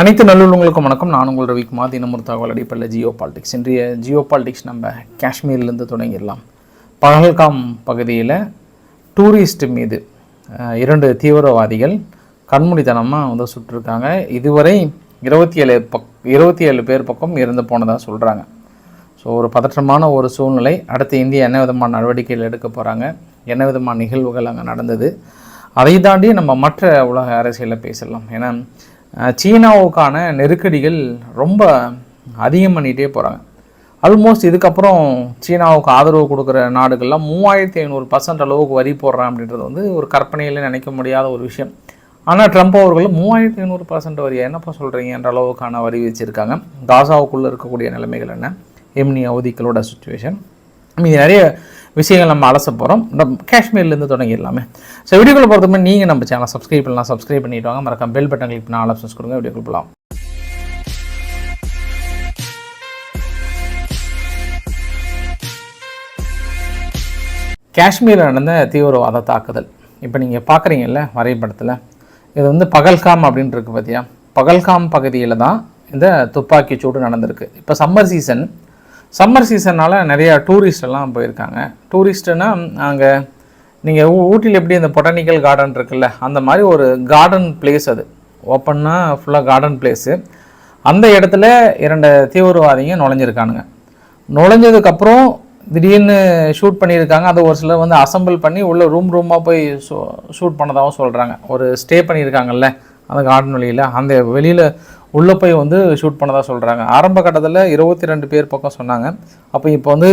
அனைத்து நல்லுள்ளவங்களுக்கும் வணக்கம். நான் உங்கள் ரவிக்குமார். தினமுறு தகவல் அடிப்படையில் ஜியோ பாலிடிக்ஸ். இன்றைய ஜியோ பாலிடிக்ஸ் நம்ம காஷ்மீர்லேருந்து தொடங்கிடலாம். பகல்காம் பகுதியில் டூரிஸ்ட் மீது இரண்டு தீவிரவாதிகள் கண்மூடித்தனமாக வந்து சுட்டிருக்காங்க. இதுவரை இருபத்தி ஏழு பக் இருபத்தி ஏழு பேர் பக்கம் இறந்து போனதாக சொல்கிறாங்க ஸோ ஒரு பதற்றமான ஒரு சூழ்நிலை. அடுத்து இந்தியா என்ன விதமான நடவடிக்கைகள் எடுக்க போகிறாங்க என்ன விதமான நிகழ்வுகள் அங்கே நடந்தது? அதை தாண்டி நம்ம மற்ற உலக அரசியலில் பேசலாம். ஏன்னா சீனாவுக்கான நெருக்கடிகள் ரொம்ப அதிகம் பண்ணிகிட்டே போகிறாங்க ஆல்மோஸ்ட் இதுக்கப்புறம் சீனாவுக்கு ஆதரவு கொடுக்குற நாடுகள்லாம் மூவாயிரத்தி ஐநூறு பர்சன்ட் அளவுக்கு வரி போடுறேன் அப்படின்றது வந்து ஒரு கற்பனையில் நினைக்க முடியாத ஒரு விஷயம். ஆனால் ட்ரம்ப் அவர்கள் மூவாயிரத்தி ஐநூறு பர்சன்ட் வரி என்னப்பா சொல்கிறீங்கன்ற அளவுக்கான வரி வச்சுருக்காங்க காசாவுக்குள்ளே இருக்கக்கூடிய நிலைமைகள் என்ன? எம்னி அவதிகளோட சுச்சுவேஷன் மீதி நிறைய விஷயங்கள் நம்ம அலச போகிறோம் நம்ம காஷ்மீர்லேருந்து தொடங்கிடலாமே. ஸோ வீடியோக்குள்ளே போகிறதுமே நீங்கள் நம்ம சேனல் சப்ஸ்கிரைப் பண்ணலாம். சப்ஸ்கிரைப் பண்ணிட்டு வாங்க. மறக்காம பெல் பட்டன் கிளிக் பண்ண ஆல் ஆப்ஷன்ஸ் கொடுங்க. வீடியோக்குள்ள போகலாம் காஷ்மீரில் நடந்த தீவிரவாத தாக்குதல். இப்போ நீங்கள் பார்க்குறீங்கல்ல வரைபடத்தில். இது வந்து பகல்காம் அப்படின்ட்டு இருக்குது பார்த்தியா பகல்காம் பகுதியில் தான் இந்த துப்பாக்கி சூடு நடந்திருக்கு. இப்போ சம்மர் சீசன் சம்மர் சீசனால் நிறையா டூரிஸ்டெல்லாம் போயிருக்காங்க. டூரிஸ்ட்டுன்னா அங்கே நீங்கள் ஊட்டியில் எப்படி இந்த பொட்டானிக்கல் கார்டன் இருக்குல்ல அந்த மாதிரி ஒரு கார்டன் பிளேஸ் அது. ஓப்பன்னா ஃபுல்லாக கார்டன் பிளேஸு அந்த இடத்துல இரண்டு தீவிரவாதிங்க நுழைஞ்சிருக்கானுங்க. நுழைஞ்சதுக்கப்புறம் திடீர்னு ஷூட் பண்ணியிருக்காங்க. அதை ஒரு சிலர் வந்து அசம்பிள் பண்ணி உள்ளே ரூம் ரூமாக போய் ஷூட் பண்ணதாகவும் சொல்கிறாங்க ஒரு ஸ்டே பண்ணியிருக்காங்கல்ல அந்த கார்டன் வெளியில் அந்த வெளியில் உள்ளே போய் வந்து ஷூட் பண்ணதாக சொல்கிறாங்க ஆரம்ப கட்டத்தில் இருபத்தி ரெண்டு பேர் பக்கம் சொன்னாங்க. அப்போ இப்போ வந்து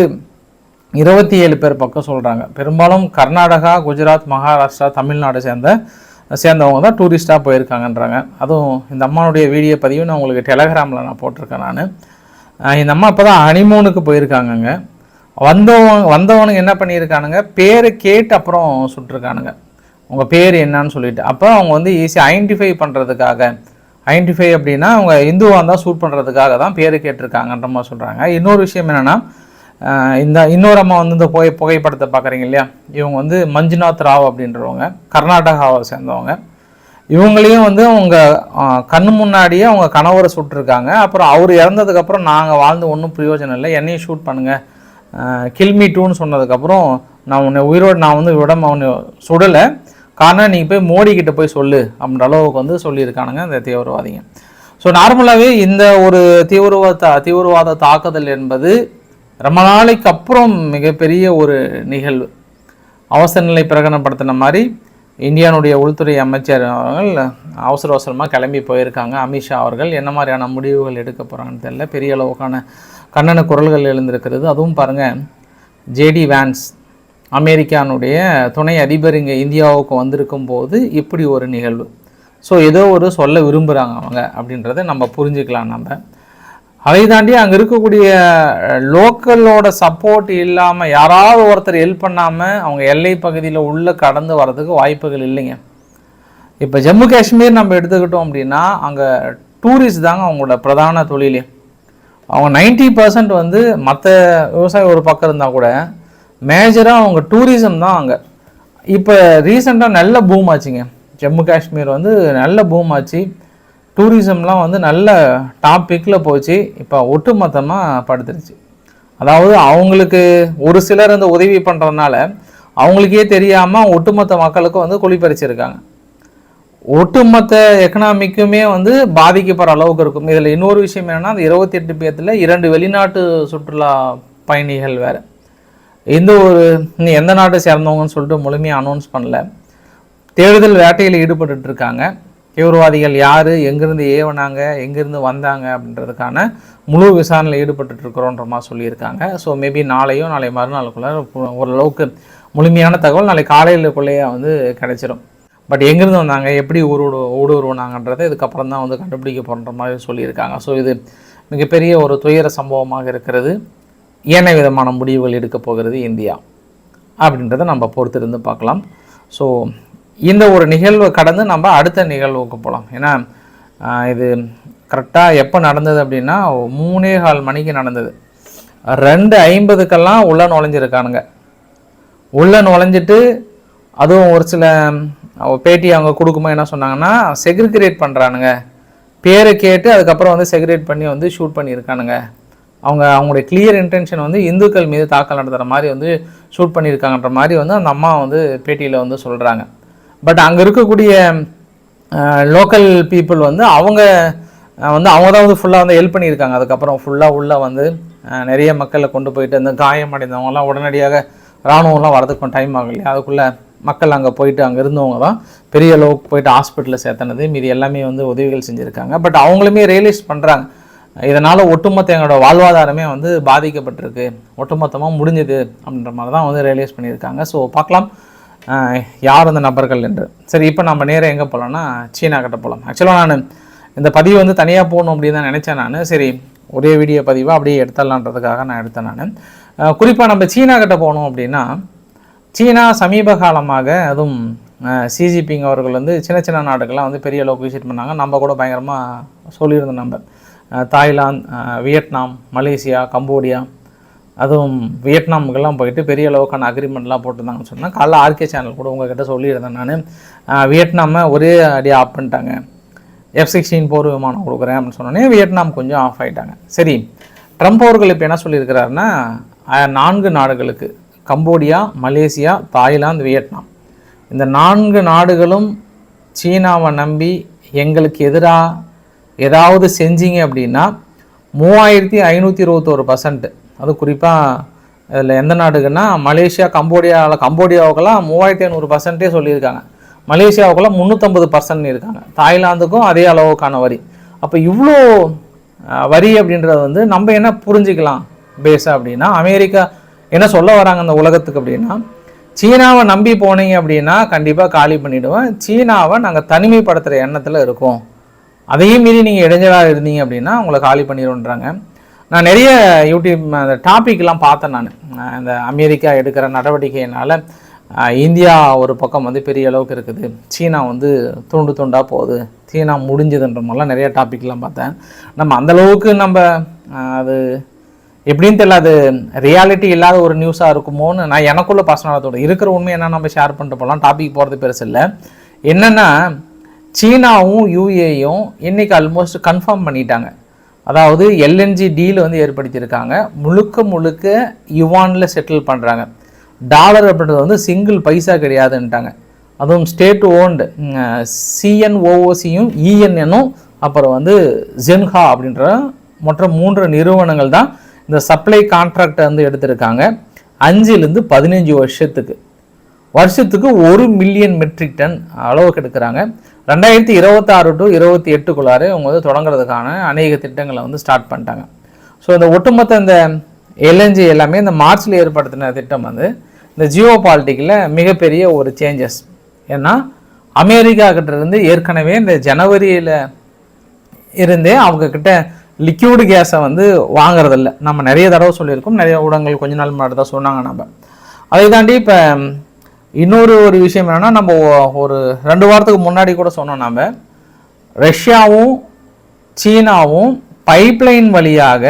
இருபத்தி ஏழு பேர் பக்கம் சொல்கிறாங்க பெரும்பாலும் கர்நாடகா குஜராத் மகாராஷ்டிரா தமிழ்நாடு சேர்ந்த சேர்ந்தவங்க தான் டூரிஸ்ட்டாக போயிருக்காங்கன்றாங்க. அதுவும் இந்த அம்மாவுடைய வீடியோ பதிவு நான் உங்களுக்கு டெலகிராமில் நான் போட்டிருக்கேன் நான். இந்த அம்மா இப்போ தான் ஹனிமூனுக்கு போயிருக்காங்கங்க. வந்தவங்க வந்தவனுங்க என்ன பண்ணியிருக்கானுங்க? பேரை கேட்டு அப்புறம் சுட்டிருக்கானுங்க. உங்கள் பேர் என்னன்னு சொல்லிட்டு. அப்போ அவங்க வந்து ஈஸியாக ஐடென்டிஃபை பண்ணுறதுக்காக ஐடென்டிஃபை அப்படின்னா அவங்க இந்துவாக இருந்தால் ஷூட் பண்ணுறதுக்காக தான் பேர் கேட்டிருக்காங்கன்ற மாதிரி சொல்கிறாங்க இன்னொரு விஷயம் என்னென்னா இந்த இன்னொரு அம்மா வந்து இந்த புகை புகைப்படத்தை பார்க்குறீங்க இல்லையா? இவங்க வந்து மஞ்சுநாத் ராவ் அப்படின்றவங்க கர்நாடகாவை சேர்ந்தவங்க. இவங்களையும் வந்து அவங்க கண்ணு முன்னாடியே அவங்க கணவரை சுட்டிருக்காங்க அப்புறம் அவர் இறந்ததுக்கப்புறம் நாங்கள் வாழ்ந்து ஒன்றும் பிரயோஜனம் இல்லை. என்னையும் ஷூட் பண்ணுங்கள் கில்மி டூன்னு சொன்னதுக்கப்புறம் நான் உன்னை உயிரோடு நான் வந்து விட அவனை சுடலை. காரணம் நீங்கள் போய் மோடி கிட்ட போய் சொல்லு அப்படின்ற அளவுக்கு வந்து சொல்லியிருக்கானுங்க இந்த தீவிரவாதிங்க. ஸோ நார்மலாகவே இந்த ஒரு தீவிரவாத தீவிரவாத தாக்குதல் என்பது ரொம்ப நாளைக்கு அப்புறம் மிகப்பெரிய ஒரு நிகழ்வு. அவசர நிலை பிரகடனப்படுத்தின மாதிரி இந்தியானுடைய உள்துறை அமைச்சர் அவர்கள் அவசர அவசரமாக கிளம்பி போயிருக்காங்க. அமித்ஷா அவர்கள் என்ன மாதிரியான முடிவுகள் எடுக்க போகிறாங்கன்னு தெரியல. பெரிய அளவுக்கான கண்டன குரல்கள் எழுந்திருக்கிறது. அதுவும் பாருங்கள் ஜேடி வேன்ஸ் அமெரிக்கானுடைய துணை அதிபர் இங்கே இந்தியாவுக்கு வந்திருக்கும் போது இப்படி ஒரு நிகழ்வு. ஸோ ஏதோ ஒரு சொல்ல விரும்புகிறாங்க அவங்க அப்படின்றத நம்ம புரிஞ்சுக்கலாம் நம்ம. அதை தாண்டி அங்கே இருக்கக்கூடிய லோக்கலோட சப்போர்ட் இல்லாமல் யாராவது ஒருத்தர் ஹெல்ப் பண்ணாமல் அவங்க எல்லை பகுதியில் உள்ளே கடந்து வர்றதுக்கு வாய்ப்புகள் இல்லைங்க. இப்போ ஜம்மு காஷ்மீர் நம்ம எடுத்துக்கிட்டோம் அப்படின்னா அங்கே டூரிஸ்ட் தாங்க அவங்களோட பிரதான தொழிலே. அவங்க நைன்ட்டி பர்சன்ட் வந்து மற்ற விவசாயம் ஒரு பக்கம் இருந்தால் கூட மேஜராக அவங்க டூரிசம் தான் அங்கே. இப்போ ரீசெண்டாக நல்ல பூம் ஆச்சுங்க. ஜம்மு காஷ்மீர் வந்து நல்ல பூம் ஆச்சு. டூரிசம்லாம் வந்து நல்ல டாப்பிக்கில் போச்சு. இப்போ ஒட்டுமொத்தமாக படுத்துருச்சு. அதாவது அவங்களுக்கு ஒரு சிலர் அந்த உதவி பண்ணுறதுனால அவங்களுக்கே தெரியாமல் ஒட்டுமொத்த மக்களுக்கும் வந்து குளிப்பறிச்சிருக்காங்க. ஒட்டுமொத்த எக்கனாமிக்குமே வந்து பாதிக்கப்படுற அளவுக்கு இருக்கும். இதில் இன்னொரு விஷயம் என்னென்னா அந்த இருபத்தி எட்டு பேர்த்தில் இரண்டு வெளிநாட்டு சுற்றுலா பயணிகள் வேறு. எந்த ஒரு நீ எந்த நாட்டை சேர்ந்தவங்கன்னு சொல்லிட்டு முழுமையாக அனௌன்ஸ் பண்ணல. தேடுதல் வேட்டையில் ஈடுபட்டு இருக்காங்க. தீவிரவாதிகள் யார்? எங்கேருந்து ஏவனாங்க? எங்கேருந்து வந்தாங்க? அப்படின்றதுக்கான முழு விசாரணையில் ஈடுபட்டு இருக்கிறோன்ற மாதிரி சொல்லியிருக்காங்க. ஸோ மேபி நாளையோ நாளை மறுநாளுக்குள்ளே ஓரளவுக்கு முழுமையான தகவல் நாளை காலையிலுக்குள்ளேயே வந்து கிடைச்சிடும் பட் எங்கேருந்து வந்தாங்க? எப்படி ஊரோடு ஊடுருவனாங்கன்றதை இதுக்கப்புறம் தான் வந்து கண்டுபிடிக்க போகிற மாதிரி சொல்லியிருக்காங்க. ஸோ இது மிகப்பெரிய ஒரு துயர சம்பவமாக இருக்கிறது. என்ன விதமான முடிவுகள் எடுக்கப் போகிறது இந்தியா அப்படின்றத நம்ம பொறுத்திருந்து பார்க்கலாம். ஸோ இந்த ஒரு நிகழ்வை கடந்து நம்ம அடுத்த நிகழ்வுக்கு போகலாம் ஏன்னா இது கரெக்டாக எப்போ நடந்தது அப்படின்னா மூணே கால் மணிக்கு நடந்தது. ரெண்டு ஐம்பதுக்கெல்லாம் உள்ளே நுழைஞ்சிருக்கானுங்க. உள்ளே நுழைஞ்சிட்டு அதுவும் ஒரு சில பேட்டி அவங்க கொடுக்கும்போது என்ன சொன்னாங்கன்னா செக்ரிகரேட் பண்ணுறானுங்க பேரை கேட்டு அதுக்கப்புறம் வந்து செக்ரேட் பண்ணி வந்து ஷூட் பண்ணியிருக்கானுங்க. அவங்க அவங்களுடைய கிளியர் இன்டென்ஷன் வந்து இந்துக்கள் மீது தாக்கல் நடத்துகிற மாதிரி வந்து ஷூட் பண்ணியிருக்காங்கன்ற மாதிரி வந்து அந்த அம்மா வந்து பேட்டியில் வந்து சொல்கிறாங்க பட் அங்கே இருக்கக்கூடிய லோக்கல் பீப்புள் வந்து அவங்க வந்து அவங்க தான் வந்து ஃபுல்லாக வந்து ஹெல்ப் பண்ணியிருக்காங்க. அதுக்கப்புறம் ஃபுல்லாக உள்ளே வந்து நிறைய மக்களை கொண்டு போயிட்டு அந்த காயமடைந்தவங்கலாம் உடனடியாக இராணுவம்லாம் வரதுக்கு டைம் ஆகும் இல்லையா அதுக்குள்ளே மக்கள் அங்கே போயிட்டு அங்கே இருந்தவங்க தான் பெரிய அளவுக்கு போயிட்டு ஹாஸ்பிட்டலில் சேர்த்தனது. மீதி எல்லாமே வந்து உதவிகள் செஞ்சுருக்காங்க. பட் அவங்களுமே ரியலைஸ் பண்ணுறாங்க இதனால் ஒட்டுமொத்த எங்களோட வாழ்வாதாரமே வந்து பாதிக்கப்பட்டிருக்கு. ஒட்டுமொத்தமாக முடிஞ்சது அப்படின்ற மாதிரி தான் வந்து ரியலைஸ் பண்ணியிருக்காங்க. ஸோ பார்க்கலாம். யார் அந்த நபர்கள் என்று. சரி இப்போ நம்ம நேரம் எங்கே போகலான்னா சீனா கிட்ட போகலாம் ஆக்சுவலாக நான் இந்த பதிவு வந்து தனியாக போகணும் அப்படின்னு தான் நினச்சேன் நான். சரி ஒரே வீடியோ பதிவாக அப்படியே எடுத்துடலான்றதுக்காக நான் எடுத்தேன் நான். குறிப்பாக நம்ம சீனா கிட்ட போகணும் அப்படின்னா சீனா சமீப காலமாக அதுவும் சிஜிபிங் அவர்கள் வந்து சின்ன சின்ன நாடுகள்லாம் வந்து பெரிய அளவுக்கு விசிட் பண்ணாங்க. நம்ம கூட பயங்கரமாக சொல்லியிருந்தோம் நம்ம. தாய்லாந்து வியட்நாம் மலேசியா கம்போடியா அதுவும் வியட்நாமுக்கெல்லாம் போயிட்டு பெரிய அளவுக்கான அக்ரிமெண்ட்லாம் போட்டிருந்தாங்கன்னு சொன்னால் காலைல ஆர்கே சேனல் கூட உங்ககிட்ட சொல்லியிருந்தேன் நான். வியட்நாமை ஒரே அடியாக ஆஃப் பண்ணிட்டாங்க. எஃப் சிக்ஸ்டீன் போர் விமானம் கொடுக்குறேன் அப்படின்னு சொன்னோன்னே வியட்நாம் கொஞ்சம் ஆஃப் ஆயிட்டாங்க. சரி ட்ரம்ப் அவர்கள் இப்போ என்ன சொல்லியிருக்கிறாருன்னா நான்கு நாடுகளுக்கு கம்போடியா மலேசியா தாய்லாந்து வியட்நாம். இந்த நான்கு நாடுகளும் சீனாவை நம்பி எங்களுக்கு எதிராக ஏதாவது செஞ்சீங்க அப்படின்னா மூவாயிரத்தி ஐநூற்றி இருபத்தோரு பர்சன்ட் அது குறிப்பாக இதில் எந்த நாடுக்குன்னா மலேசியா கம்போடியாவில் கம்போடியாவுக்கெல்லாம் மூவாயிரத்தி ஐநூறு பர்சன்ட்டே சொல்லியிருக்காங்க. மலேசியாவுக்கெல்லாம் முந்நூற்றம்பது பர்சன்ட் இருக்காங்க. தாய்லாந்துக்கும் அதே அளவுக்கான வரி. அப்போ இவ்வளோ வரி அப்படின்றது வந்து நம்ம என்ன புரிஞ்சுக்கலாம்? பேஸாக அப்படின்னா அமெரிக்கா என்ன சொல்ல வராங்க அந்த உலகத்துக்கு அப்படின்னா சீனாவை நம்பி போனீங்க அப்படின்னா கண்டிப்பாக காலி பண்ணிவிடுவேன் சீனாவை நாங்கள் தனிமைப்படுத்துகிற எண்ணத்தில் இருக்கோம். அதையும் மீறி நீங்கள் இடைஞ்சலாக இருந்தீங்க அப்படின்னா உங்களை காலி பண்ணிடுன்றாங்க நான் நிறைய யூடியூப் அந்த டாபிக்லாம் பார்த்தேன் நான். இந்த அமெரிக்கா எடுக்கிற நடவடிக்கையினால் இந்தியா ஒரு பக்கம் வந்து பெரிய அளவுக்கு இருக்குது. சீனா வந்து துண்டு துண்டாக போகுது. சீனா முடிஞ்சதுன்ற மாதிரிலாம் நிறைய டாபிக்லாம் பார்த்தேன். நம்ம அந்த அளவுக்கு நம்ம அது எப்படின்னு தெரியல அது ரியாலிட்டி இல்லாத ஒரு நியூஸாக இருக்குமோன்னு நான் எனக்குள்ளே பர்சனலாக இருக்கிற உண்மை என்ன நம்ம ஷேர் பண்ணிட்டு போகலாம். டாபிக் போகிறது பெருசு இல்லை. என்னென்னா சீனாவும் யூஏயும் இன்றைக்கி ஆல்மோஸ்ட் கன்ஃபார்ம் பண்ணிட்டாங்க. அதாவது எல்என்ஜி டீல் வந்து ஏற்படுத்தியிருக்காங்க. முழுக்க முழுக்க யுவானில் செட்டில் பண்ணுறாங்க டாலர் அப்படின்றது வந்து சிங்கிள் பைசா கிடையாதுன்ட்டாங்க அதுவும் ஸ்டேட் ஓன்டு சிஎன்ஓஓசியும் இஎன்எனும் அப்புறம் வந்து ஜென்ஹா அப்படின்ற மற்ற மூன்று நிறுவனங்கள் தான் இந்த சப்ளை கான்ட்ராக்டை வந்து எடுத்திருக்காங்க. அஞ்சுலேருந்து பதினஞ்சு வருஷத்துக்கு. வருஷத்துக்கு ஒரு மில்லியன் மெட்ரிக் டன் அளவுக்கு எடுக்கிறாங்க ரெண்டாயிரத்தி இருபத்தாறு டு இருபத்தி எட்டுக்குள்ளார அவங்க வந்து தொடங்குறதுக்கான அநேக திட்டங்களை வந்து ஸ்டார்ட் பண்ணிட்டாங்க. ஸோ இந்த ஒட்டுமொத்த இந்த எல்என்ஜி எல்லாமே இந்த மார்ச்சில் ஏற்படுத்தின திட்டம் வந்து இந்த ஜியோ பாலிட்டிக்கில் மிகப்பெரிய ஒரு சேஞ்சஸ் ஏன்னா அமெரிக்கா கிட்டேருந்து ஏற்கனவே இந்த ஜனவரியில் இருந்தே அவங்க கிட்ட லிக்யூடு கேஸை வந்து வாங்குறதில்ல. நம்ம நிறைய தடவை சொல்லியிருக்கோம். நிறைய ஊடகங்கள் கொஞ்ச நாள் முன்னாடி தான் சொன்னாங்க நம்ம. அதை தாண்டி இப்போ இன்னொரு ஒரு விஷயம் என்னென்னா நம்ம ஒரு ரெண்டு வாரத்துக்கு முன்னாடி கூட சொன்னோம் நம்ம ரஷ்யாவும் சீனாவும் பைப்லைன் வழியாக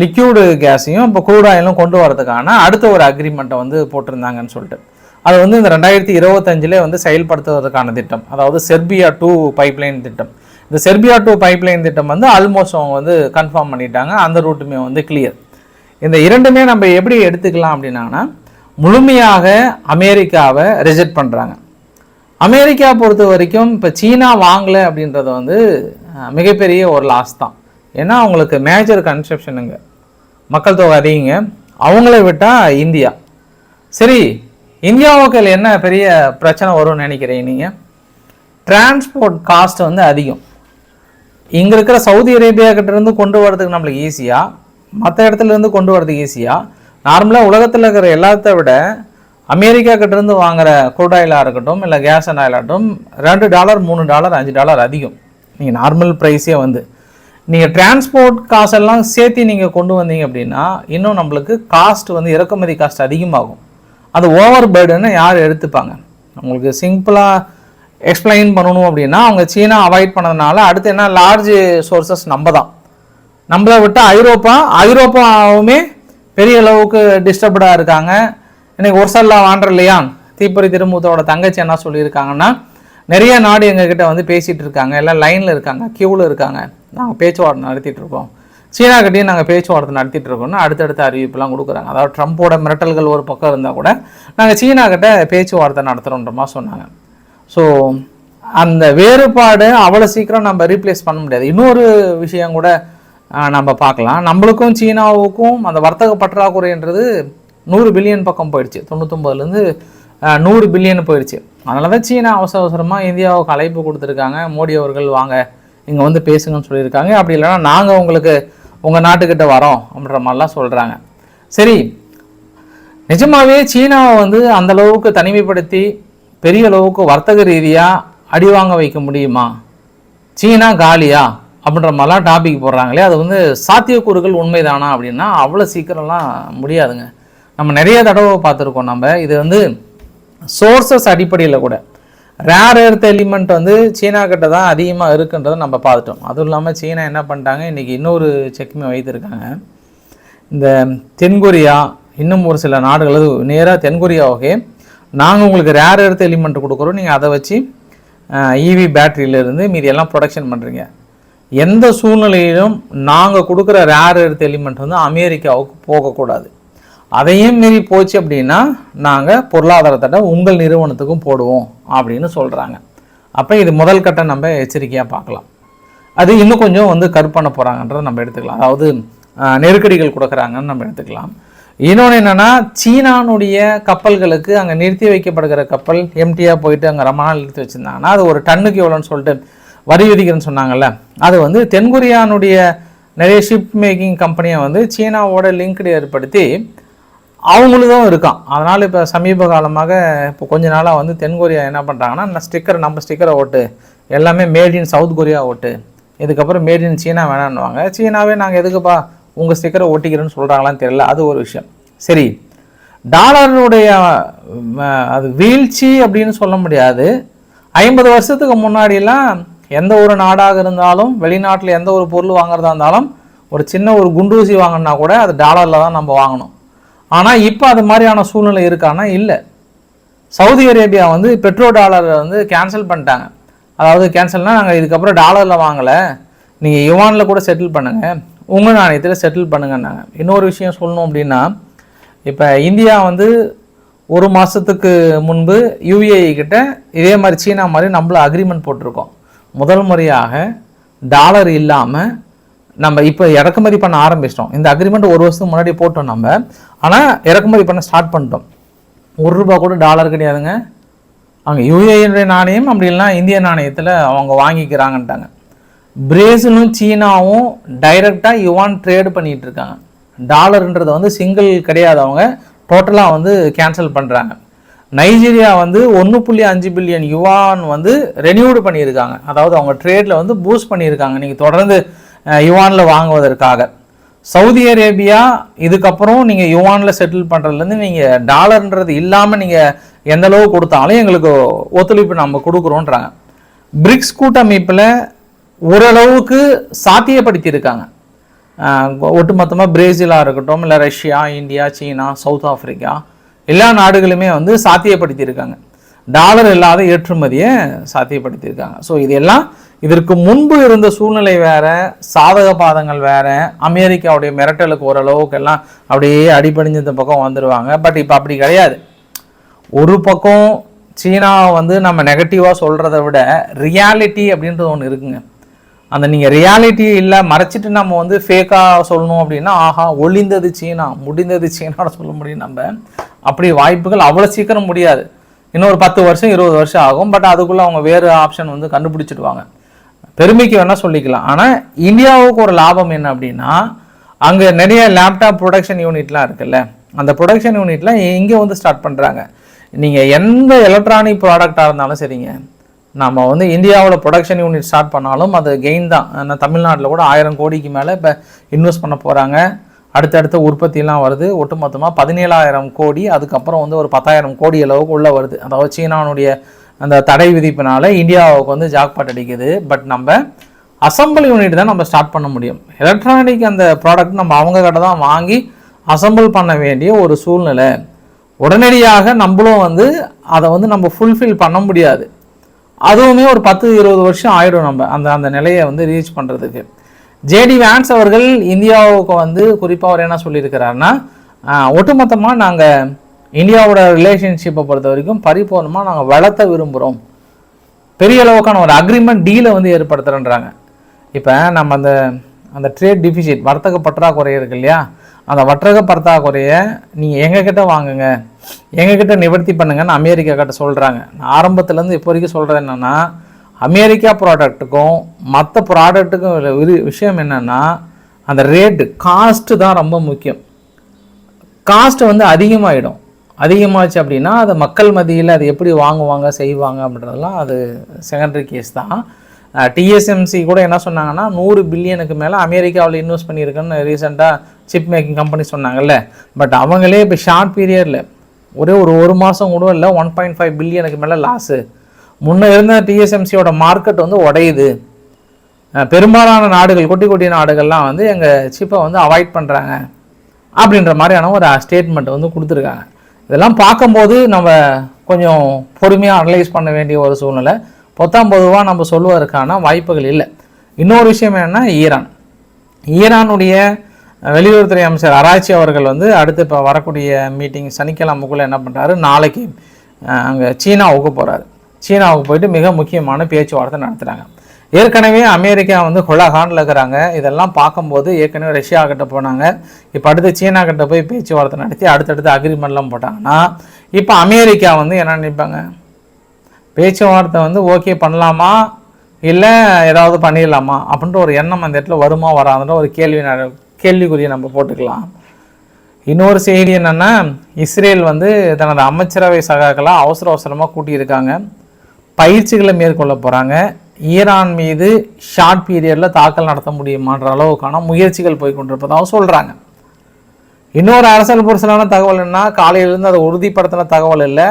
லிக்யூடு கேஸையும் இப்போ க்ரூட் ஆயிலும் கொண்டு வரதுக்கான அடுத்த ஒரு அக்ரிமெண்ட்டை வந்து போட்டிருந்தாங்கன்னு சொல்லிட்டு. அது வந்து இந்த ரெண்டாயிரத்தி இருபத்தஞ்சிலே வந்து செயல்படுத்துவதற்கான திட்டம். அதாவது செர்பியா டூ பைப்லைன் திட்டம். இந்த செர்பியா டூ பைப்லைன் திட்டம் வந்து ஆல்மோஸ்ட் அவங்க வந்து கன்ஃபார்ம் பண்ணிட்டாங்க. அந்த ரூட்டுமே வந்து கிளியர் இந்த இரண்டுமே நம்ம எப்படி எடுத்துக்கலாம் அப்படின்னா முழுமையாக அமெரிக்காவை ரிஜெக்ட் பண்ணுறாங்க அமெரிக்கா பொறுத்த வரைக்கும் இப்போ சீனா வாங்கலை அப்படின்றது வந்து மிகப்பெரிய ஒரு லாஸ் தான். ஏன்னா அவங்களுக்கு மேஜர் கன்செப்ஷனுங்க மக்கள் தொகை அதிகங்க. அவங்கள விட்டால் இந்தியா. சரி இந்தியாவுக்கு என்ன பெரிய பிரச்சனை வரும்னு நினைக்கிறீங்க நீங்கள் டிரான்ஸ்போர்ட் காஸ்ட் வந்து அதிகம். இங்கே இருக்கிற சவுதி அரேபியா கிட்டேருந்து கொண்டு வரதுக்கு நம்மளுக்கு ஈஸியாக மற்ற இடத்துலேருந்து கொண்டு வரதுக்கு ஈஸியாக நார்மலாக உலகத்தில் இருக்கிற எல்லாத்த விட அமெரிக்கா கிட்டேருந்து வாங்குற crude இருக்கட்டும் இல்லை கேஸ் அண்ட் ஆயிலாகட்டும் ரெண்டு டாலர் மூணு டாலர் அஞ்சு டாலர் அதிகம். நீங்கள் நார்மல் ப்ரைஸே வந்து. நீங்கள் டிரான்ஸ்போர்ட் காசெல்லாம் சேர்த்து நீங்கள் கொண்டு வந்தீங்க அப்படின்னா இன்னும் நம்மளுக்கு காஸ்ட் வந்து இறக்குமதி காஸ்ட் அதிகமாகும். அது ஓவர் பேர்டுன்னு யார் எடுத்துப்பாங்க? உங்களுக்கு சிம்பிளாக எக்ஸ்பிளைன் பண்ணணும் அப்படின்னா அவங்க சீனா அவாய்ட் பண்ணதுனால அடுத்து என்ன லார்ஜ் சோர்சஸ் நம்ம தான் நம்மளை விட்டு ஐரோப்பா ஐரோப்பாவுமே பெரிய அளவுக்கு டிஸ்டர்ப்டாக இருக்காங்க. இன்னைக்கு ஒரு சல்லா வாண்டர் இல்லையா தீப்பொறி தங்கச்சி என்ன சொல்லியிருக்காங்கன்னா நிறைய நாடு எங்ககிட்ட வந்து பேசிகிட்டு இருக்காங்க. எல்லாம் லைனில் இருக்காங்க க்யூவில் இருக்காங்க. நாங்கள் பேச்சுவார்த்தை நடத்திட்டு இருக்கோம். சீனா கிட்டேயும் நாங்கள் பேச்சுவார்த்தை நடத்திட்டு இருக்கோம்னா அடுத்தடுத்த அறிவிப்புலாம் கொடுக்குறாங்க. அதாவது ட்ரம்ப்போட மிரட்டல்கள் ஒரு பக்கம் இருந்தால் கூட நாங்கள் சீனா கிட்ட பேச்சுவார்த்தை நடத்துகிறோன்றமா சொன்னாங்க. ஸோ அந்த வேறுபாடு அவ்வளோ சீக்கிரம் நம்ம ரீப்ளேஸ் பண்ண முடியாது. இன்னொரு விஷயம் கூட நம்ம பார்க்கலாம். நம்மளுக்கும் சீனாவுக்கும் அந்த வர்த்தக பற்றாக்குறைன்றது நூறு பில்லியன் பக்கம் போயிடுச்சு. தொண்ணூத்தொம்பதுலேருந்து நூறு பில்லியன் போயிடுச்சு. அதனால தான் சீனா அவசர அவசரமாக இந்தியாவுக்கு அழைப்பு கொடுத்துருக்காங்க. மோடி அவர்கள் வாங்க இங்கே வந்து பேசுங்கன்னு சொல்லியிருக்காங்க. அப்படி இல்லைன்னா நாங்கள் உங்களுக்கு உங்கள் நாட்டுக்கிட்ட வரோம் அப்படின்ற மாதிரிலாம் சொல்கிறாங்க சரி நிஜமாகவே சீனாவை வந்து அந்த அளவுக்கு தனிமைப்படுத்தி பெரிய அளவுக்கு வர்த்தக ரீதியாக அடி வாங்க வைக்க முடியுமா? சீனா காலியா? அப்படின்ற மாதிரிலாம் டாபிக் போடுறாங்களே அது வந்து சாத்தியக்கூறுகள் உண்மைதானா அப்படின்னா அவ்வளோ சீக்கிரம்லாம் முடியாதுங்க. நம்ம நிறைய தடவை பார்த்துருக்கோம் நம்ம. இது வந்து சோர்சஸ் அடிப்படையில் கூட. ரேர் எர்த் எலிமெண்ட் வந்து சீனா கிட்ட தான் அதிகமாக இருக்குன்றதை நம்ம பார்த்துட்டோம். அதுவும் இல்லாமல் சீனா என்ன பண்ணிட்டாங்க இன்றைக்கி இன்னொரு செக்மே வைத்திருக்காங்க. இந்த தென்கொரியா இன்னும் ஒரு சில நாடுகள் அது நேராக தென்கொரியா ஓகே. நாங்கள் உங்களுக்கு ரேர் எர்த் எலிமெண்ட் கொடுக்குறோம். நீங்கள் அதை வச்சு இவி பேட்டரியிலேருந்து மீதி எல்லாம் ப்ரொடக்ஷன் பண்ணுறீங்க எந்த சூழ்நிலையிலும் நாங்கள் கொடுக்குற ரேர் எர்த் எலிமெண்ட் வந்து அமெரிக்காவுக்கு போகக்கூடாது. அதையும் மீறி போச்சு அப்படின்னா நாங்கள் பொருளாதாரத்தடை உங்கள் நிறுவனத்துக்கும் போடுவோம் அப்படின்னு சொல்கிறாங்க அப்போ இது முதல் கட்ட நம்ம எச்சரிக்கையாக பார்க்கலாம். அது இன்னும் கொஞ்சம் வந்து கற்பனை போகிறாங்கன்றதை நம்ம எடுத்துக்கலாம். அதாவது நெருக்கடிகள் கொடுக்குறாங்கன்னு நம்ம எடுத்துக்கலாம். இன்னொன்று என்னென்னா சீனானுடைய கப்பல்களுக்கு அங்கே நிறுத்தி வைக்கப்படுகிற கப்பல் எம்டியாக போயிட்டு அங்கே ரொம்ப நாள் நிறுத்தி வச்சுருந்தாங்கன்னா அது ஒரு டன்னுக்கு எவ்வளோன்னு சொல்லிட்டு வரி விதிக்கிறேன்னு சொன்னாங்கல்ல அது வந்து தென்கொரியானுடைய நிறைய ஷிப் மேக்கிங் கம்பெனியை வந்து சீனாவோட லிங்க்டு ஏற்படுத்தி அவங்களுக்கும் இருக்கான். அதனால் இப்போ சமீப காலமாக இப்போ கொஞ்ச நாளாக வந்து தென்கொரியா என்ன பண்ணுறாங்கன்னா இந்த ஸ்டிக்கர் நம்ம ஸ்டிக்கரை ஓட்டு எல்லாமே மேட் இன் சவுத் கொரியா ஓட்டு இதுக்கப்புறம் மேட் இன் சீனா வேணான்னுவாங்க. சீனாவே நாங்கள் எதுக்குப்பா உங்கள் ஸ்டிக்கரை ஒட்டிக்கிறேன்னு சொல்கிறாங்களான்னு தெரியல அது ஒரு விஷயம். சரி டாலருடைய அது வீழ்ச்சி அப்படின்னு சொல்ல முடியாது. ஐம்பது வருஷத்துக்கு முன்னாடிலாம் எந்த ஒரு நாடாக இருந்தாலும் வெளிநாட்டில் எந்த ஒரு பொருள் வாங்குறதா இருந்தாலும் ஒரு சின்ன ஒரு குண்டூசி வாங்கினா கூட அது டாலரில் தான் நம்ம வாங்கணும். ஆனால் இப்போ அது மாதிரியான சூழ்நிலை இருக்கான்னா இல்லை. சவுதி அரேபியா வந்து பெட்ரோ டாலரை வந்து கேன்சல் பண்ணிட்டாங்க. அதாவது கேன்சல்னால் நாங்கள் இதுக்கப்புறம் டாலரில் வாங்கலை. நீங்கள் யுவானில் கூட செட்டில் பண்ணுங்கள் உங்கள் நாணயத்தில் செட்டில் பண்ணுங்கன்னாங்க. இன்னொரு விஷயம் சொல்லணும் அப்படின்னா இப்போ இந்தியா வந்து ஒரு மாதத்துக்கு முன்பு யூஏஇ கிட்ட இதே மாதிரி சீனா மாதிரி நம்மளும் அக்ரிமெண்ட் போட்டிருக்கோம். முதல் முறையாக டாலர் இல்லாமல் நம்ம இப்போ இறக்குமதி பண்ண ஆரம்பிச்சிட்டோம். இந்த அக்ரிமெண்ட் ஒரு வருஷத்துக்கு முன்னாடி போட்டோம் நம்ம. ஆனால் இறக்குமதி பண்ண ஸ்டார்ட் பண்ணிட்டோம். ஒரு ரூபா கூட டாலர் கிடையாதுங்க. அவங்க யூஏனுடைய நாணயம் அப்படி இல்லைன்னா இந்திய நாணயத்தில் அவங்க வாங்கிக்கிறாங்கன்ட்டாங்க. பிரேசிலும் சீனாவும் டைரெக்டாக யுவான் ட்ரேடு பண்ணிகிட்டு இருக்காங்க. டாலர்ன்றது வந்து சிங்கிள் கிடையாது அவங்க டோட்டலாக வந்து கேன்சல் பண்ணுறாங்க நைஜீரியா வந்து ஒன்று புள்ளி அஞ்சு பில்லியன் யுவான் வந்து ரெனியூடு பண்ணியிருக்காங்க. அதாவது அவங்க ட்ரேடில் வந்து பூஸ்ட் பண்ணியிருக்காங்க. நீங்கள் தொடர்ந்து யுவானில் வாங்குவதற்காக. சவுதி அரேபியா இதுக்கப்புறம் நீங்கள் யுவானில் செட்டில் பண்ணுறதுலேருந்து நீங்கள் டாலர்ன்றது இல்லாமல் நீங்கள் எந்த அளவு கொடுத்தாலும் எங்களுக்கு ஒத்துழைப்பு நம்ம கொடுக்குறோன்றாங்க. பிரிக்ஸ் கூட்டமைப்பில் ஓரளவுக்கு சாத்தியப்படுத்தியிருக்காங்க. ஒட்டுமொத்தமாக பிரேசிலாக இருக்கட்டும் இல்லை Russia India China South Africa எல்லா நாடுகளுமே வந்து சாத்தியப்படுத்தியிருக்காங்க. டாலர் இல்லாத ஏற்றுமதியை சாத்தியப்படுத்தியிருக்காங்க. ஸோ இதெல்லாம் இதற்கு முன்பு இருந்த சூழ்நிலை வேற சாதக பாதங்கள் வேற அமெரிக்காவுடைய மிரட்டலுக்கு ஓரளவுக்கு எல்லாம் அப்படியே அடிபடிஞ்ச இந்த பக்கம் வந்துடுவாங்க பட் இப்போ அப்படி கிடையாது. ஒரு பக்கம் சீனாவை வந்து நம்ம நெகட்டிவாக சொல்கிறத விட ரியாலிட்டி அப்படின்றது ஒன்று இருக்குங்க. அந்த நீங்கள் ரியாலிட்டி இல்லை மறைச்சிட்டு நம்ம வந்து ஃபேக்காக சொல்லணும் அப்படின்னா ஆஹா ஒளிந்தது சீனா முடிந்தது சீனான்னு சொல்ல முடியும் நம்ம. அப்படி வாய்ப்புகள் அவ்வளோ சீக்கிரம் முடியாது. இன்னொரு பத்து வருஷம் இருபது வருஷம் ஆகும். பட் அதுக்குள்ளே அவங்க வேறு ஆப்ஷன் வந்து கண்டுபிடிச்சிடுவாங்க. பெருமைக்கு வேணால் சொல்லிக்கலாம். ஆனால் இந்தியாவுக்கு ஒரு லாபம் என்ன அப்படின்னா அங்கே நிறைய லேப்டாப் ப்ரொடக்ஷன் யூனிட்லாம் இருக்குல்ல. அந்த ப்ரொடக்ஷன் யூனிட்லாம் இங்கே வந்து ஸ்டார்ட் பண்ணுறாங்க நீங்கள் எந்த எலக்ட்ரானிக் ப்ராடக்டாக இருந்தாலும் சரிங்க. நம்ம வந்து இந்தியாவில் ப்ரொடக்ஷன் யூனிட் ஸ்டார்ட் பண்ணாலும் அது கெயின் தான். ஏன்னா தமிழ்நாட்டில் கூட ஆயிரம் கோடிக்கு மேலே இப்போ இன்வெஸ்ட் பண்ண போகிறாங்க அடுத்தடுத்த உற்பத்தியெல்லாம் வருது. ஒட்டுமொத்தமாக பதினேழாயிரம் கோடி அதுக்கப்புறம் வந்து ஒரு பத்தாயிரம் கோடி அளவுக்கு உள்ளே வருது. அதாவது சீனானுடைய அந்த தடை விதிப்பினால இந்தியாவுக்கு வந்து ஜாக்பாட் அடிக்குது. பட் நம்ம அசம்பிள் யூனிட் தான் நம்ம ஸ்டார்ட் பண்ண முடியும். எலக்ட்ரானிக் அந்த ப்ராடக்ட் நம்ம அவங்க கிட்ட தான் வாங்கி அசம்பிள் பண்ண வேண்டிய ஒரு சூழ்நிலை. உடனடியாக நம்மளும் வந்து அதை வந்து நம்ம ஃபுல்ஃபில் பண்ண முடியாது. அதுவுமே ஒரு பத்து இருபது வருஷம் ஆயிடும் நம்ம அந்த அந்த நிலையை வந்து ரீச் பண்ணுறதுக்கு ஜேடி வேன்ஸ் அவர்கள் இந்தியாவுக்கு வந்து குறிப்பாக அவர் என்ன சொல்லியிருக்கிறாருன்னா ஒட்டுமொத்தமாக நாங்கள் இந்தியாவோட ரிலேஷன்ஷிப்பை பொறுத்த வரைக்கும் பரிபூர்ணமாக நாங்கள் வளர்த்த விரும்புகிறோம் பெரிய அளவுக்கான ஒரு அக்ரிமெண்ட் டீலை வந்து ஏற்படுத்துகிறேன்றாங்க இப்போ நம்ம அந்த அந்த ட்ரேட் டிஃபிசிட் வர்த்தக பற்றாக்குறை இருக்கு இல்லையா? அந்த வர்த்தக பற்றாக்குறையை நீங்கள் எங்ககிட்ட வாங்குங்க எங்ககிட்ட நிவர்த்தி பண்ணுங்கன்னு அமெரிக்கா கிட்ட சொல்கிறாங்க நான் ஆரம்பத்துலேருந்து இப்போ வரைக்கும் சொல்கிறது என்னென்னா அமெரிக்கா ப்ராடக்ட்டுக்கும் மற்ற ப்ராடக்ட்டுக்கும் விரு- விஷயம் என்னென்னா அந்த ரேட்டு காஸ்ட்டு தான் ரொம்ப முக்கியம். காஸ்ட்டு வந்து அதிகமாகிடும் அதிகமாச்சு அப்படின்னா அது மக்கள் மத்தியில் அது எப்படி வாங்குவாங்க செய்வாங்க அப்படின்றதெல்லாம் அது செகண்டரி கேஸ் தான். டிஎஸ்எம்சி கூட என்ன சொன்னாங்கன்னா நூறு பில்லியனுக்கு மேலே அமெரிக்காவில் இன்வெஸ்ட் பண்ணியிருக்குன்னு ரீசெண்டாக சிப் மேக்கிங் கம்பெனி சொன்னாங்கல்ல. பட் அவங்களே இப்போ ஷார்ட் பீரியடில் ஒரே ஒரு ஒரு மாதம் கூட இல்லை ஒன் பாயிண்ட் ஃபைவ் பில்லியனுக்கு மேலே லாஸு முன்ன இருந்த டிஎஸ்எம்சியோட மார்க்கெட் வந்து உடையுது. பெரும்பாலான நாடுகள் குட்டி குட்டி நாடுகள்லாம் வந்து எங்கள் சிப்பை வந்து அவாய்ட் பண்ணுறாங்க அப்படின்ற மாதிரியான ஒரு ஸ்டேட்மெண்ட் வந்து கொடுத்துருக்காங்க. இதெல்லாம் பார்க்கும்போது நம்ம கொஞ்சம் பொறுமையாக அனலைஸ் பண்ண வேண்டிய ஒரு சூழ்நிலை. பொத்தாம் பொதுவாக நம்ம சொல்லுவதற்கான வாய்ப்புகள் இல்லை. இன்னொரு விஷயம் என்னென்னா ஈரான். ஈரானுடைய வெளியுறவுத்துறை அமைச்சர் ஆராய்ச்சி அவர்கள் வந்து அடுத்து இப்போ வரக்கூடிய மீட்டிங் சனிக்கிழமைக்குள்ளே என்ன பண்ணுறாரு நாளைக்கு அங்கே சீனாவுக்கு போகிறாரு சீனாவுக்கு போயிட்டு மிக முக்கியமான பேச்சுவார்த்தை நடத்துகிறாங்க ஏற்கனவே அமெரிக்கா வந்து ஹொலகானில் இருக்கிறாங்க. இதெல்லாம் பார்க்கும்போது ஏற்கனவே ரஷ்யா கிட்ட போனாங்க. இப்போ அடுத்து சீனா கிட்ட போய் பேச்சுவார்த்தை நடத்தி அடுத்தடுத்து அக்ரிமெண்ட்லாம் போட்டாங்கன்னா இப்போ அமெரிக்கா வந்து என்ன நினைப்பாங்க? பேச்சுவார்த்தை வந்து ஓகே பண்ணலாமா? இல்லை ஏதாவது பண்ணிடலாமா? அப்படின்ற ஒரு எண்ணம் அந்த இடத்துல வருமா வராதுன்ற ஒரு கேள்வி ந- கேள்விக்குறியை நம்ம போட்டுக்கலாம். இன்னொரு செய்தி என்னென்னா இஸ்ரேல் வந்து தனது அமைச்சரவை சகாக்களாக அவசர அவசரமாக கூட்டியிருக்காங்க. பயிற்சிகளை மேற்கொள்ள போகிறாங்க ஈரான் மீது ஷார்ட் பீரியடில் தாக்கல் நடத்த முடியுமான்ற அளவுக்கான முயற்சிகள் போய் கொண்டிருப்பதாகவும் சொல்கிறாங்க இன்னொரு அரசியல் புரிசலான தகவல் என்ன காலையிலேருந்து அதை உறுதிப்படுத்தின தகவல் இல்லை.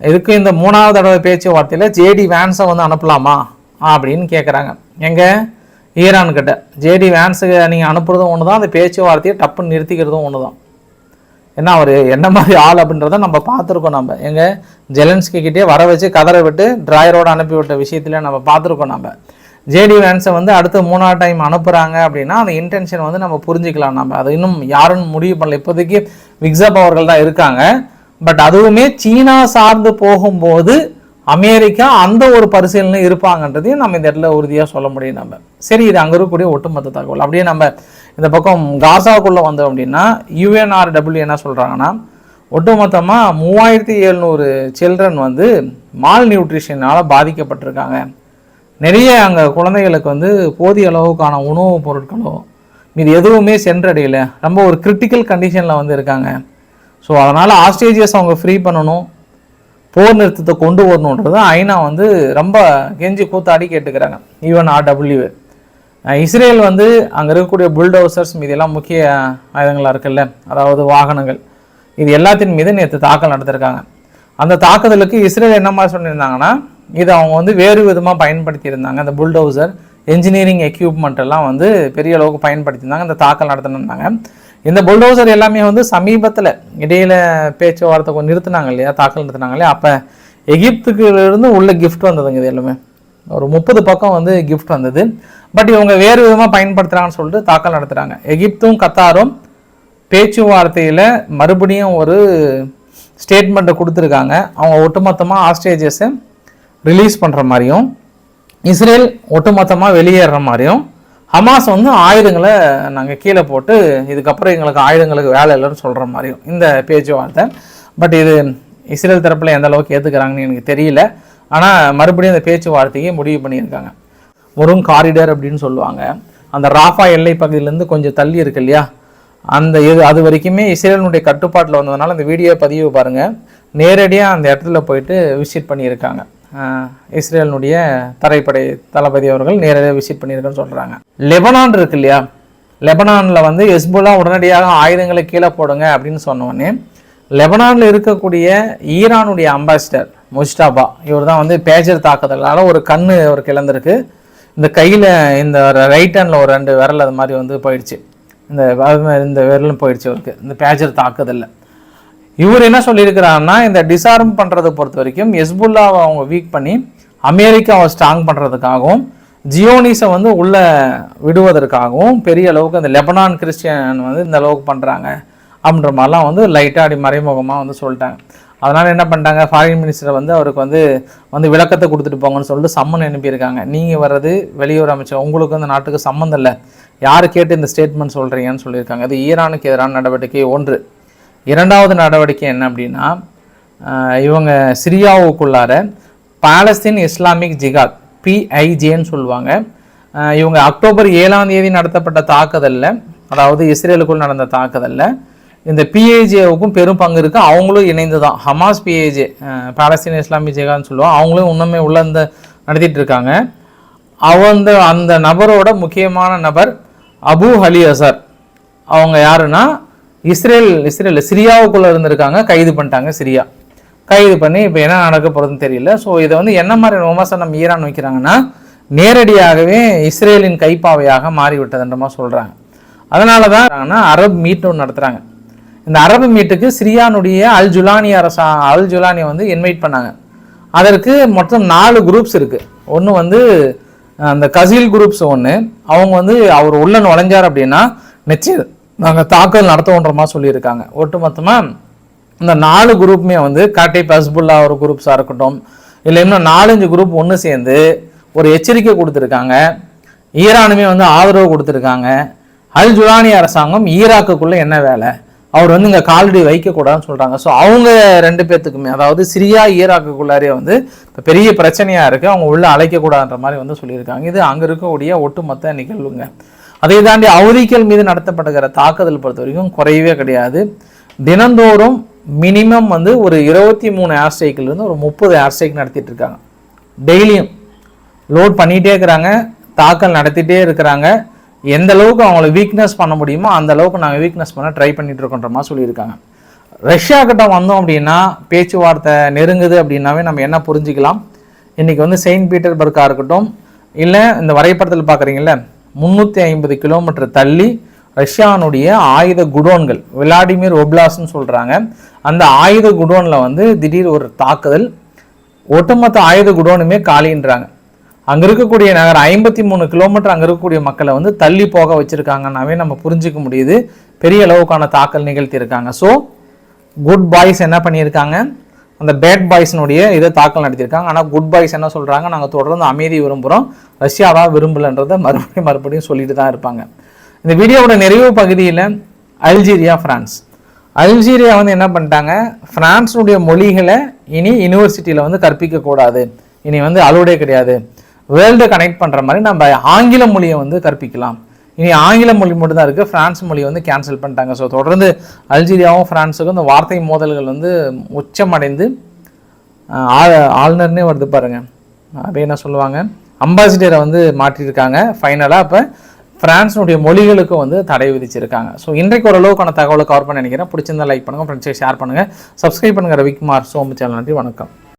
இதுக்கு இந்த மூணாவது தடவை பேச்சுவார்த்தையில் ஜேடி வேன்ஸை வந்து அனுப்பலாமா? அப்படின்னு கேட்குறாங்க எங்கே? ஈரான்கிட்ட ஜேடி வேன்ஸுக்கு நீங்கள் அனுப்புறதும் ஒன்று தான் அந்த பேச்சுவார்த்தையை டப்புன்னு நிறுத்திக்கிறதும் ஒன்று தான் என்ன அவர் என்ன மாதிரி ஆள் அப்படின்றத நம்ம பார்த்துருக்கோம் நம்ம எங்கள் ஜெலன்ஸ்கி கிட்டே வர வச்சு கதற விட்டு டிராயரோடு அனுப்பி விட்ட நம்ம பார்த்துருக்கோம் நம்ம ஜேடி வேன்ஸை வந்து அடுத்து மூணாவது டைம் அனுப்புகிறாங்க அப்படின்னா அந்த இன்டென்ஷன் வந்து நம்ம புரிஞ்சுக்கலாம் நம்ம அது இன்னும் யாரும் முடிவு பண்ணல. இப்போதைக்கு விக்ஸப் அவர்கள் தான் இருக்காங்க. பட் அதுவுமே சீனா சார்ந்து போகும்போது அமெரிக்கா அந்த ஒரு பரிசீலனை இருப்பாங்கன்றதையும் நம்ம இந்த இடத்துல உறுதியாக சொல்ல முடியும் நம்ம சரி இது அங்கே இருக்கக்கூடிய ஒட்டுமொத்த தகவல். அப்படியே நம்ம இந்த பக்கம் காசாவுக்குள்ளே வந்தோம் அப்படின்னா யுஎன்ஆர்டபிள்யூ என்ன சொல்கிறாங்கன்னா ஒட்டுமொத்தமாக மூவாயிரத்தி எழுநூறு சில்ட்ரன் வந்து மால் நியூட்ரிஷனால் பாதிக்கப்பட்டிருக்காங்க. நிறைய அங்கே குழந்தைகளுக்கு வந்து போதிய அளவுக்கான உணவுப் பொருட்களோ இது எதுவுமே சென்றடையல. ரொம்ப ஒரு கிரிட்டிக்கல் கண்டிஷனில் வந்து இருக்காங்க. ஸோ அதனால் ஆஸ்ட்ரேஜியஸ் அவங்க ஃப்ரீ பண்ணணும் போர் நிறுத்தத்தை கொண்டு வரணுன்றது ஐநா வந்து ரொம்ப கெஞ்சி கூத்தாடி கேட்டுக்கிறாங்க. ஈவன் ஆர்டபிள்யூ இஸ்ரேல் வந்து அங்கே இருக்கக்கூடிய புல்டோசர்ஸ் மீது எல்லாம் முக்கிய ஆயுதங்களாக இருக்குல்ல? அதாவது வாகனங்கள். இது எல்லாத்தின் மீது நேற்று தாக்கல் நடத்திருக்காங்க. அந்த தாக்குதலுக்கு இஸ்ரேல் என்ன மாதிரி சொல்லியிருந்தாங்கன்னா இதை அவங்க வந்து வேறு விதமாக பயன்படுத்தியிருந்தாங்க. அந்த புல்டோசர் என்ஜினியரிங் எக்யூப்மெண்ட் எல்லாம் வந்து பெரிய அளவுக்கு பயன்படுத்தியிருந்தாங்க. அந்த தாக்கல் நடத்தினாங்க இந்த புல்டோசர் எல்லாமே வந்து சமீபத்தில் இடையில பேச்சுவார்த்தை கொஞ்சம் நிறுத்தினாங்க இல்லையா? தாக்கல் நிறுத்தினாங்க இல்லையா? அப்போ எகிப்துக்கு இருந்து உள்ள கிஃப்ட் வந்ததுங்க இது எல்லாமே. ஒரு முப்பது பக்கம் வந்து கிஃப்ட் வந்தது. பட் இவங்க வேறு விதமாக பயன்படுத்துகிறாங்கன்னு சொல்லிட்டு தாக்கல் நடத்துகிறாங்க எகிப்தும் கத்தாரும் பேச்சுவார்த்தையில் மறுபடியும் ஒரு ஸ்டேட்மெண்ட்டை கொடுத்துருக்காங்க. அவங்க ஒட்டுமொத்தமாக ஆஸ்ட்ரேஜஸை ரிலீஸ் பண்ணுற மாதிரியும் இஸ்ரேல் ஒட்டுமொத்தமாக வெளியேற மாதிரியும் ஹமாஸ் வந்து ஆயுதங்களை நாங்கள் கீழே போட்டு இதுக்கப்புறம் எங்களுக்கு ஆயுதங்களுக்கு வேலை இல்லைன்னு சொல்கிற மாதிரியும் இந்த பேச்சுவார்த்தை பட் இது இஸ்ரேல் தரப்பில் எந்த அளவுக்கு ஏற்றுக்கிறாங்கன்னு எனக்கு தெரியல. ஆனால் மறுபடியும் அந்த பேச்சுவார்த்தையை முடிவு பண்ணியிருக்காங்க. முருங் காரிடர் அப்படின்னு சொல்லுவாங்க. அந்த ராஃபா எல்லை பகுதியிலேருந்து கொஞ்சம் தள்ளி இருக்கு இல்லையா? அந்த இது அது வரைக்குமே இஸ்ரேலினுடைய கட்டுப்பாட்டில் வந்ததுனால அந்த வீடியோ பதிவு பாருங்கள் நேரடியாக அந்த இடத்துல போயிட்டு விசிட் பண்ணியிருக்காங்க. இஸ்ரேலினுடைய தரைப்படை தளபதி அவர்கள் நேரடியாக விசிட் பண்ணியிருக்கேன்னு சொல்கிறாங்க லெபனான் இருக்கு இல்லையா? லெபனானில் வந்து எஸ்புல்லா உடனடியாக ஆயுதங்களை கீழே போடுங்க அப்படின்னு சொன்னோடனே லெபனானில் இருக்கக்கூடிய ஈரானுடைய அம்பாசிடர் முஸ்டாபா இவர் தான் வந்து பேஜர் தாக்குதலால் ஒரு கண் அவருக்கு இழந்திருக்கு. இந்த கையில் இந்த ரைட் ஹேண்டில் ஒரு ரெண்டு விரல் அது மாதிரி வந்து போயிடுச்சு. இந்த இந்த விரலும் போயிடுச்சு அவருக்கு. இந்த பேஜர் தாக்குதலில். இவர் என்ன சொல்லியிருக்கிறாருன்னா இந்த டிசார்ம் பண்ணுறதை பொறுத்த வரைக்கும் எஸ்புல்லாவை அவங்க வீக் பண்ணி அமெரிக்காவை ஸ்ட்ராங் பண்ணுறதுக்காகவும் ஜியோனிஸை வந்து உள்ளே விடுவதற்காகவும் பெரிய அளவுக்கு இந்த லெபனான் கிறிஸ்டியன் வந்து இந்த அளவுக்கு பண்ணுறாங்க அப்படின்ற மாதிரிலாம் வந்து லைட்டாக அப்படி மறைமுகமாக வந்து சொல்லிட்டாங்க. அதனால் என்ன பண்ணிட்டாங்க? ஃபாரின் மினிஸ்டர் வந்து அவருக்கு வந்து வந்து விளக்கத்தை கொடுத்துட்டு போங்கன்னு சொல்லிட்டு சம்மன் அனுப்பியிருக்காங்க. நீங்கள் வர்றது வெளியூர் அமைச்சர் உங்களுக்கு அந்த நாட்டுக்கு சம்மந்தம் இல்லை. யார் கேட்டு இந்த ஸ்டேட்மெண்ட் சொல்கிறீங்கன்னு சொல்லியிருக்காங்க. அது ஈரானுக்கு எதிரான நடவடிக்கை ஒன்று. இரண்டாவது நடவடிக்கை என்ன அப்படின்னா இவங்க சிரியாவுக்குள்ளார பாலஸ்தீன் இஸ்லாமிக் ஜிகாத் பிஐஜேன்னு சொல்லுவாங்க. இவங்க அக்டோபர் ஏழாம் தேதி நடத்தப்பட்ட தாக்குதலில் அதாவது இஸ்ரேலுக்குள் நடந்த தாக்குதலில் இந்த பிஏஜேவுக்கும் பெரும் பங்கு இருக்குது அவங்களும் இணைந்து தான் ஹமாஸ் பிஏஜே பாலஸ்தீன் இஸ்லாமிய ஜெகான்னு சொல்லுவோம். அவங்களும் இன்னுமே உள்ள இந்த நடத்திட்டு இருக்காங்க. அவந்த அந்த நபரோட முக்கியமான நபர் அபு அலி அசர். அவங்க யாருன்னா இஸ்ரேல் இஸ்ரேல் சிரியாவுக்குள்ளே இருந்திருக்காங்க. கைது பண்ணிட்டாங்க சிரியா. கைது பண்ணி இப்போ என்ன நடக்க போகிறதுன்னு தெரியல. ஸோ இதை வந்து என்ன மாதிரி விமர்சனம் ஈரான் வைக்கிறாங்கன்னா நேரடியாகவே இஸ்ரேலின் கைப்பாவையாக மாறிவிட்டதுன்ற சொல்கிறாங்க அதனால தான் அரப் மீட்டும் நடத்துகிறாங்க இந்த அரபு மீட்டுக்கு சிரியானுடைய அல் ஜுலானி அரசா அல் ஜுலானியை வந்து இன்வைட் பண்ணாங்க. அதற்கு மொத்தம் நாலு குரூப்ஸ் இருக்குது ஒன்று வந்து அந்த கசீல் குரூப்ஸ் ஒன்று அவங்க வந்து அவர் உள்ள நுழைஞ்சார் அப்படின்னா நிச்சயம் நாங்கள் தாக்கல் நடத்துவோன்ற சொல்லியிருக்காங்க. ஒட்டுமொத்தமாக இந்த நாலு குரூப்புமே வந்து காட்டை பஸ்புல்லா ஒரு குரூப்ஸாக இருக்கட்டும் இல்லை இன்னும் நாலஞ்சு குரூப் ஒன்று சேர்ந்து ஒரு எச்சரிக்கை கொடுத்துருக்காங்க. ஈரானுமே வந்து ஆதரவு கொடுத்துருக்காங்க. அல் ஜுலானி அரசாங்கம் ஈராக்குக்குள்ளே என்ன வேலை? அவர் வந்து இங்கே காலடி வைக்கக்கூடாதுன்னு சொல்கிறாங்க ஸோ அவங்க ரெண்டு பேர்த்துக்குமே அதாவது சிரியா ஈராக்குக்குள்ளாரே வந்து இப்போ பெரிய பிரச்சனையாக இருக்குது அவங்க உள்ளே அழைக்கக்கூடாதுன்ற மாதிரி வந்து சொல்லியிருக்காங்க. இது அங்கே இருக்கக்கூடிய ஒட்டுமொத்த நிகழ்வுங்க. அதை தாண்டி அவுரிக்கல் மீது நடத்தப்படுகிற தாக்குதல் பொறுத்த வரைக்கும் குறையவே கிடையாது. தினந்தோறும் மினிமம் வந்து ஒரு இருபத்தி மூணு ஏர் ஸ்ட்ரைக்கிலேருந்து ஒரு முப்பது ஏர் ஸ்ட்ரைக் நடத்திட்டு இருக்காங்க. டெய்லியும். லோட் பண்ணிகிட்டே இருக்கிறாங்க. தாக்கல் நடத்திட்டே இருக்கிறாங்க. எந்த அளவுக்கு அவங்கள வீக்னஸ் பண்ண முடியுமோ அந்த அளவுக்கு நாங்கள் வீக்னஸ் பண்ண ட்ரை பண்ணிட்டு இருக்கோன்ற மாதிரி சொல்லியிருக்காங்க. ரஷ்யா கிட்ட வந்தோம் அப்படின்னா பேச்சுவார்த்தை நெருங்குது அப்படின்னாவே நம்ம என்ன புரிஞ்சுக்கலாம்? இன்றைக்கி வந்து செயின்ட் பீட்டர்பர்க்காக இருக்கட்டும் இல்லை இந்த வரைபடத்தில் பார்க்குறீங்கல்ல முந்நூற்றி ஐம்பது கிலோமீட்டர் தள்ளி ரஷ்யானுடைய ஆயுத குடோன்கள் விளாடிமிர் ஒப்லாஸ்ன்னு சொல்கிறாங்க அந்த ஆயுத குடோனில் வந்து திடீர் ஒரு தாக்குதல் ஒட்டுமொத்த ஆயுத குடோனுமே காலின்றாங்க. அங்கே இருக்கக்கூடிய நகரம் ஐம்பத்தி மூணு கிலோமீட்டர் அங்கே இருக்கக்கூடிய மக்களை வந்து தள்ளி போக வச்சுருக்காங்கன்னாவே நம்ம புரிஞ்சுக்க முடியுது. பெரிய அளவுக்கான தாக்கல் நிகழ்த்தியிருக்காங்க. ஸோ குட் பாய்ஸ் என்ன பண்ணியிருக்காங்க? அந்த பேட் பாய்ஸினுடைய இதை தாக்கல் நடத்தியிருக்காங்க. ஆனால் குட் பாய்ஸ் என்ன சொல்கிறாங்க நாங்கள் தொடர்ந்து அமைதி விரும்புகிறோம் ரஷ்யாவாக விரும்பலன்றதை மறுபடியும் மறுபடியும் சொல்லிட்டு தான் இருப்பாங்க. இந்த வீடியோவோட நிறைவு பகுதியில் அல்ஜீரியா ஃப்ரான்ஸ். அல்ஜீரியா வந்து என்ன பண்ணிட்டாங்க? ஃப்ரான்ஸினுடைய மொழிகளை இனி யூனிவர்சிட்டியில் வந்து கற்பிக்கக்கூடாது. இனி வந்து அலோடே கிடையாது. வேர்ல்டு கனெக்ட் பண்ணுற மாதிரி நம்ம ஆங்கில மொழியை வந்து கற்பிக்கலாம். இனி ஆங்கில மொழி மட்டும்தான் இருக்குது ஃப்ரான்ஸ் மொழியை வந்து கேன்சல் பண்ணிட்டாங்க. ஸோ தொடர்ந்து அல்ஜீரியாவும் ஃப்ரான்ஸுக்கும் இந்த வார்த்தை மோதல்கள் வந்து உச்சமடைந்து ஆ- ஆளுநர்னே வருது பாருங்க. அப்படியே என்ன சொல்லுவாங்க? அம்பாசிடரை வந்து மாற்றியிருக்காங்க. ஃபைனலாக இப்போ ஃப்ரான்ஸினுடைய மொழிகளுக்கும் வந்து தடை விதிச்சிருக்காங்க. ஸோ இன்றைக்கு ஓரளவுக்கான தகவலை கவர் பண்ண நினைக்கிறேன். பிடிச்சிருந்தா லைக் பண்ணுங்கள் ஃப்ரெண்ட்ஸை ஷேர் பண்ணுங்கள் சப்ஸ்கிரைப் பண்ணுங்கள் ரவிக்குமார் சோமு சேனல் நன்றி. வணக்கம்.